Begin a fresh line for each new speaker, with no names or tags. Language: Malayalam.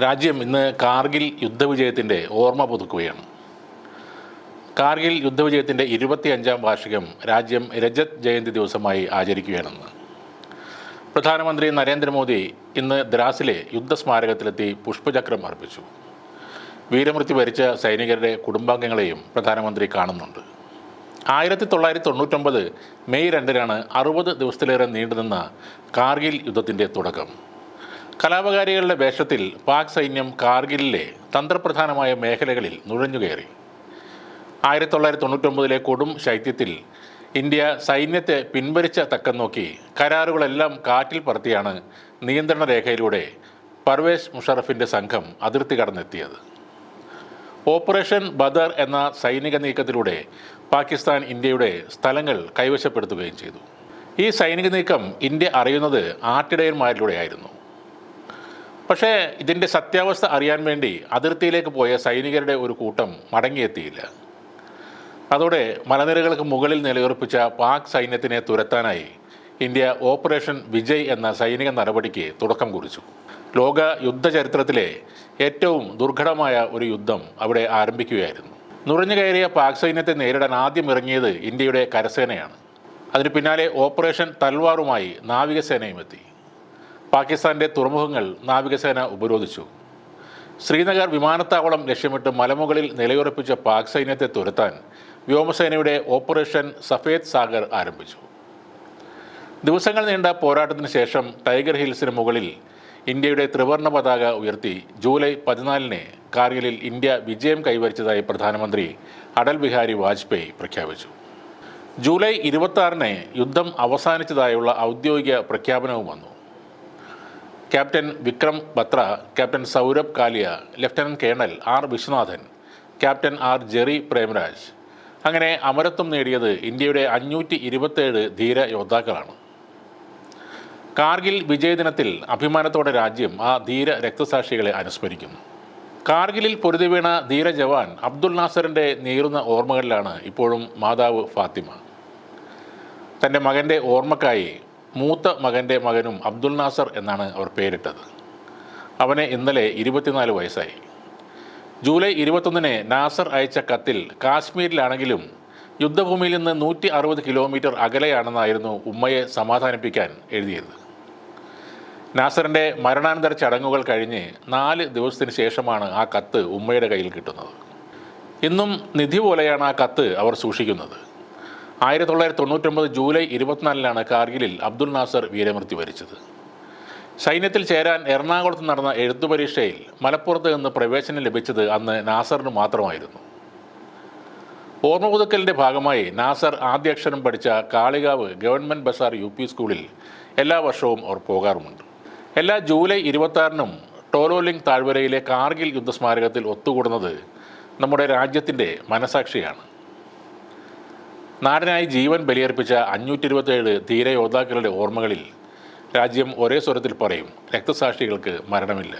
രാജ്യം ഇന്ന് കാർഗിൽ യുദ്ധവിജയത്തിന്റെ ഓർമ്മ പുതുക്കുകയാണ്. കാർഗിൽ യുദ്ധവിജയത്തിന്റെ ഇരുപത്തിയഞ്ചാം വാർഷികം രാജ്യം രജത് ജയന്തി ദിവസമായി ആചരിക്കുകയാണെന്ന്. പ്രധാനമന്ത്രി നരേന്ദ്രമോദി ഇന്ന് ദ്രാസിലെ യുദ്ധസ്മാരകത്തിലെത്തി പുഷ്പചക്രം അർപ്പിച്ചു. വീരമൃത്യു വരിച്ച സൈനികരുടെ കുടുംബാംഗങ്ങളെയും പ്രധാനമന്ത്രി കാണുന്നുണ്ട്. ആയിരത്തി തൊള്ളായിരത്തി തൊണ്ണൂറ്റൊമ്പത് മെയ് രണ്ടിനാണ് അറുപത് ദിവസത്തിലേറെ നീണ്ടുനിന്ന കാർഗിൽ യുദ്ധത്തിന്റെ തുടക്കം. കലാപകാരികളുടെ വേഷത്തിൽ പാക് സൈന്യം കാർഗിലിലെ തന്ത്രപ്രധാനമായ മേഖലകളിൽ നുഴഞ്ഞുകയറി. ആയിരത്തി തൊള്ളായിരത്തി തൊണ്ണൂറ്റൊമ്പതിലെ കൊടും ശൈത്യത്തിൽ ഇന്ത്യ സൈന്യത്തെ പിൻവലിച്ച തക്കം നോക്കി കരാറുകളെല്ലാം കാറ്റിൽ പറത്തിയാണ് നിയന്ത്രണ രേഖയിലൂടെ പർവേസ് മുഷറഫിന്റെ സംഘം അതിർത്തി കടന്നെത്തിയത്. ഓപ്പറേഷൻ ബദർ എന്ന സൈനിക നീക്കത്തിലൂടെ പാകിസ്ഥാൻ ഇന്ത്യയുടെ സ്ഥലങ്ങൾ കൈവശപ്പെടുത്തുകയും ചെയ്തു. ഈ സൈനിക നീക്കം ഇന്ത്യ അറിയുന്നത് ആട്ടിടയന്മാരിലൂടെയായിരുന്നു. പക്ഷേ ഇതിന്റെ സത്യാവസ്ഥ അറിയാൻ വേണ്ടി അതിർത്തിയിലേക്ക് പോയ സൈനികരുടെ ഒരു കൂട്ടം മടങ്ങിയെത്തിയില്ല. അതോടെ മലനിരകൾക്ക് മുകളിൽ നിലയുറപ്പിച്ച പാക് സൈന്യത്തിനെ തുരത്താനായി ഇന്ത്യ ഓപ്പറേഷൻ വിജയ് എന്ന സൈനിക നടപടിക്ക് തുടക്കം കുറിച്ചു. ലോക യുദ്ധചരിത്രത്തിലെ ഏറ്റവും ദുർഘടമായ ഒരു യുദ്ധം അവിടെ ആരംഭിക്കുകയായിരുന്നു. നുഴഞ്ഞു കയറിയ പാക് സൈന്യത്തെ നേരിടാൻ ആദ്യം ഇറങ്ങിയത് ഇന്ത്യയുടെ കരസേനയാണ്. അതിന് പിന്നാലെ ഓപ്പറേഷൻ തൽവാറുമായി നാവികസേനയും എത്തി. പാകിസ്ഥാന്റെ തുറമുഖങ്ങൾ നാവികസേന ഉപരോധിച്ചു. ശ്രീനഗർ വിമാനത്താവളം ലക്ഷ്യമിട്ട് മലമുകളിൽ നിലയുറപ്പിച്ച പാക് സൈന്യത്തെ തുരത്താൻ വ്യോമസേനയുടെ ഓപ്പറേഷൻ സഫേദ് സാഗർ ആരംഭിച്ചു. ദിവസങ്ങൾ നീണ്ട പോരാട്ടത്തിന് ശേഷം ടൈഗർ ഹിൽസിന് മുകളിൽ ഇന്ത്യയുടെ ത്രിവർണ പതാക ഉയർത്തി ജൂലൈ പതിനാലിന് കാർഗിലിൽ ഇന്ത്യ വിജയം കൈവരിച്ചതായി പ്രധാനമന്ത്രി അടൽ ബിഹാരി വാജ്പേയി പ്രഖ്യാപിച്ചു. ജൂലൈ ഇരുപത്തി യുദ്ധം അവസാനിച്ചതായുള്ള ഔദ്യോഗിക പ്രഖ്യാപനവും വന്നു. Captain Vikram Batra captain Saurabh Kalia lieutenant colonel R Viswanathan captain R Jerry Premraj. അങ്ങനെ അമരത്വം നേടിയത് ഇന്ത്യയുടെ അഞ്ഞൂറ്റി ഇരുപത്തേഴ് ധീര യോദ്ധാക്കളാണ്. കാർഗിൽ വിജയദിനത്തിൽ അഭിമാനത്തോടെ രാജ്യം ആ ധീര രക്തസാക്ഷികളെ അനുസ്മരിക്കുന്നു. കാർഗിലിൽ പൊരുതി വീണ ധീര ജവാൻ അബ്ദുൽ നാസറിന്റെ നീറുന്ന ഓർമ്മകളിലാണ് ഇപ്പോഴും മാതാവ് ഫാത്തിമ. തന്റെ മകന്റെ ഓർമ്മക്കായി മൂത്ത മകന്റെ മകനും അബ്ദുൽ നാസർ എന്നാണ് അവർ പേരിട്ടത്. അവനെ ഇന്നലെ ഇരുപത്തിനാല് വയസ്സായി. ജൂലൈ ഇരുപത്തൊന്നിന് നാസർ അയച്ച കത്തിൽ കാശ്മീരിലാണെങ്കിലും യുദ്ധഭൂമിയിൽ നിന്ന് നൂറ്റി അറുപത് കിലോമീറ്റർ അകലെയാണെന്നായിരുന്നു ഉമ്മയെ സമാധാനിപ്പിക്കാൻ എഴുതിയത്. നാസറിന്റെ മരണാനന്തര ചടങ്ങുകൾ കഴിഞ്ഞ് നാല് ദിവസത്തിന് ശേഷമാണ് ആ കത്ത് ഉമ്മയുടെ കയ്യിൽ കിട്ടുന്നത്. ഇന്നും നിധി പോലെയാണ് ആ കത്ത് അവർ സൂക്ഷിക്കുന്നത്. ആയിരത്തി തൊള്ളായിരത്തി തൊണ്ണൂറ്റൊമ്പത് ജൂലൈ ഇരുപത്തിനാലിലാണ് കാർഗിലിൽ അബ്ദുൽ നാസർ വീരമൃത്യു വരിച്ചത്. സൈന്യത്തിൽ ചേരാൻ എറണാകുളത്ത് നടന്ന എഴുത്തു പരീക്ഷയിൽ മലപ്പുറത്ത് നിന്ന് പ്രവേശനം ലഭിച്ചത് അന്ന് നാസറിന് മാത്രമായിരുന്നു. ഓർമ്മ പുതുക്കലിന്റെ ഭാഗമായി നാസർ ആദ്യ അക്ഷരം പഠിച്ച Kalikavu government Bazar U P സ്കൂളിൽ എല്ലാ വർഷവും അവർ പോകാറുമുണ്ട്. എല്ലാ ജൂലൈ ഇരുപത്താറിനും ടോലോലിംഗ് താഴ്വരയിലെ കാർഗിൽ യുദ്ധസ്മാരകത്തിൽ ഒത്തുകൂടുന്നത് നമ്മുടെ രാജ്യത്തിന്റെ മനസാക്ഷിയാണ്. നാടിനായി ജീവൻ ബലിയർപ്പിച്ച അഞ്ഞൂറ്റി ഇരുപത്തേഴ് ധീരയോദ്ധാക്കളുടെ ഓർമ്മകളിൽ രാജ്യം ഒരേ സ്വരത്തിൽ പറയും രക്തസാക്ഷികൾക്ക് മരണമില്ല.